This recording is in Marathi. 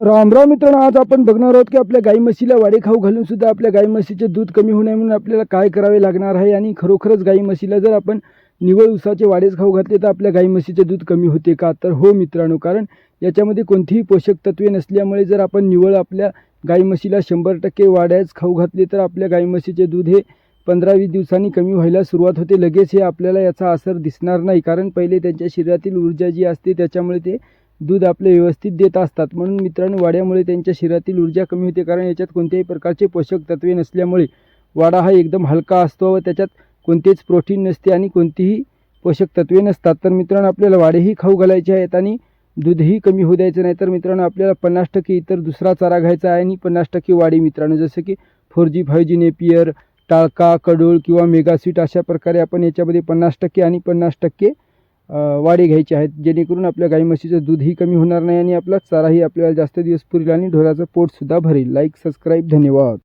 राम राम मित्रांनो आज आपण बघणार आहोत की आपल्या गाई म्हशीला वाडे खाऊ घालून सुद्धा आपल्या गाई म्हशीचे दूध कमी होऊ नये म्हणून आपल्याला काय करावे लागणार आहे आणि खरोखरच गाई म्हशीला जर आपण निवळ उसाचे वाडेच खाऊ घातले तर आपल्या गाई म्हशीचे दूध कमी होते का? तर हो मित्रांनो कारण याच्यामध्ये कोणतीही पोषक तत्वे नसल्यामुळे जर आपण निवळ आपल्या गाई म्हशीला शंभर टक्के वाड्याच खाऊ घातले तर आपल्या गाई म्हशीचे दूध हे पंधरा वीस दिवसांनी कमी व्हायला सुरुवात होते. लगेच हे आपल्याला याचा असर दिसणार नाही कारण पहिले त्यांच्या शरीरातील ऊर्जा जी असते त्याच्यामुळे ते दूध आपले व्यवस्थित देत असतात. म्हणून मित्रांनो वाड्यामुळे त्यांच्या शरीरातील ऊर्जा कमी होते कारण याच्यात कोणत्याही प्रकारचे पोषक तत्वे नसल्यामुळे वाडा हा एकदम हलका असतो व त्याच्यात कोणतेच प्रोटीन नसते आणि कोणतीही पोषक तत्वे नसतात. तर मित्रांनो आपल्याला वाडेही खाऊ घालायचे आहेत आणि दूधही कमी होऊ द्यायचं नाही. तर मित्रांनो आपल्याला पन्नास टक्के इतर दुसरा चारा घ्यायचा आहे आणि पन्नास टक्के वाडी मित्रांनो जसं की four G five G napier टाळका कडूळ किंवा मेगास्वीट अशा प्रकारे आपण याच्यामध्ये पन्नास टक्के आणि पन्नास टक्के वाढे घ्यायचे आहेत जेणेकरून आपल्या गाई म्हशीचं दूधही कमी होणार नाही आणि आपला चाराही आपल्याला जास्त दिवस पुरेल आणि ढोराचं पोटसुद्धा भरेल. लाईक सबस्क्राईब धन्यवाद.